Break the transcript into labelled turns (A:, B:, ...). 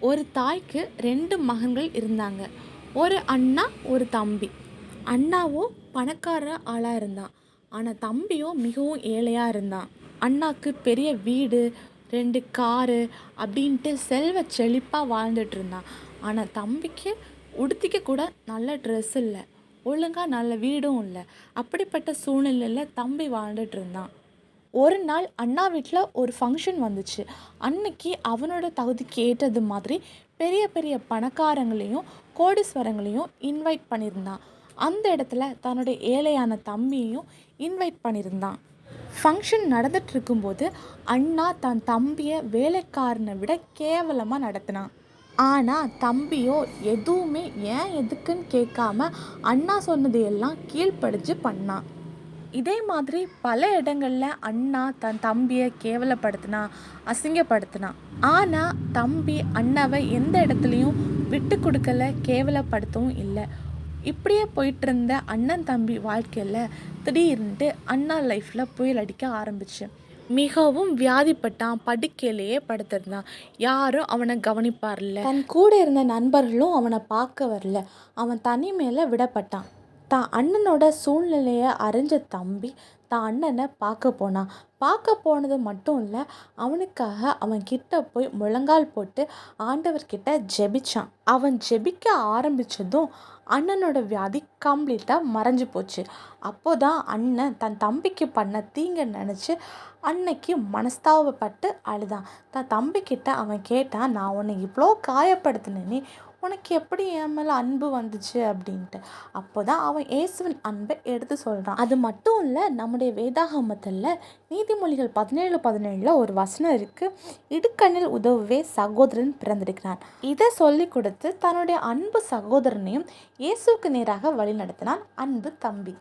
A: ஒரு தாய்க்கு ரெண்டு மகன்கள் இருந்தாங்க. ஒரு அண்ணா ஒரு தம்பி. அண்ணாவோ பணக்கார ஆளாக இருந்தான். ஆனால் தம்பியோ மிகவும் ஏழையாக இருந்தான். அண்ணாக்கு பெரிய வீடு ரெண்டு காரு அப்படின்ட்டு செல்வ செழிப்பாக வாழ்ந்துட்டு இருந்தான். ஆனால் தம்பிக்கு உடுத்திக்க கூட நல்ல ட்ரெஸ் இல்லை. ஒழுங்காக நல்ல வீடும் இல்லை. அப்படிப்பட்ட சூழ்நிலையில் தம்பி வாழ்ந்துட்டு இருந்தான். ஒரு நாள் அண்ணா வீட்டில் ஒரு ஃபங்க்ஷன் வந்துச்சு. அன்னைக்கு அவனோட தகுதிக்கு ஏற்றது மாதிரி பெரிய பெரிய பணக்காரங்களையும் கோடீஸ்வரங்களையும் இன்வைட் பண்ணியிருந்தான் அந்த இடத்துல தன்னுடைய ஏழையான தம்பியையும் இன்வைட் பண்ணியிருந்தான் ஃபங்க்ஷன் நடந்துட்டு இருக்கும்போது அண்ணா தன் தம்பியை வேலைக்காரனை விட கேவலமாக நடத்தினான். ஆனால் தம்பியோ எதுவுமே ஏன் எதுக்குன்னு கேட்காம அண்ணா சொன்னதையெல்லாம் கீழ்ப்படிஞ்சு பண்ணான். இதே மாதிரி பல இடங்களில் அண்ணா தன் தம்பியை கேவலப்படுத்தினா அசிங்கப்படுத்தினான் ஆனால் தம்பி அண்ணாவை எந்த இடத்துலையும் விட்டு கொடுக்கல கேவலப்படுத்தவும் இல்லை. இப்படியே போயிட்டு இருந்த அண்ணன் தம்பி வாழ்க்கையில் திடீர்னுட்டு அண்ணா லைஃப்பில் புயல் அடிக்க ஆரம்பிச்சு. மிகவும் வியாதிப்பட்டான் படுக்கையிலேயே படுத்திருந்தான். யாரும் அவனை கவனிப்பார்ல. தன் கூட இருந்த நண்பர்களும் அவனை பார்க்க வரல. அவன் தனிமையில் விடப்பட்டான். தான் அண்ணனோட சூழ்நிலையை அறிஞ்ச தம்பி தான் அண்ணனை பார்க்க போனான் பார்க்க போனது மட்டும் இல்லை அவனுக்காக அவன் கிட்ட போய் முழங்கால் போட்டு ஆண்டவர்கிட்ட ஜெபிச்சான். அவன் ஜெபிக்க ஆரம்பித்ததும் அண்ணனோட வியாதி கம்ப்ளீட்டாக மறைஞ்சு போச்சு. அப்போதான் அண்ணன் தன் தம்பிக்கு பண்ண தீங்க நினச்சி அன்னைக்கு மனஸ்தாபப்பட்டு அழுதான். தன் தம்பிக்கிட்ட அவன் கேட்டான் நான் உன்னை இவ்வளோ காயப்படுத்தினேனே உனக்கு எப்படி என் மேலே அன்பு வந்துச்சு அப்படின்ட்டு. அப்போ தான் அவன் இயேசுவின் அன்பை எடுத்து சொல்கிறான் அது மட்டும் இல்லை நம்முடைய வேதாகமத்தில் நீதிமொழிகள் பதினேழு பதினேழில் ஒரு வசனம் இருக்குது இடுக்கண்ணில் உதவவே சகோதரன் பிறந்திருக்கிறான். இதை சொல்லி கொடுத்து தன்னுடைய அன்பு சகோதரனையும் இயேசுவுக்கு நேராக வழி நடத்தினான் அன்பு தம்பி.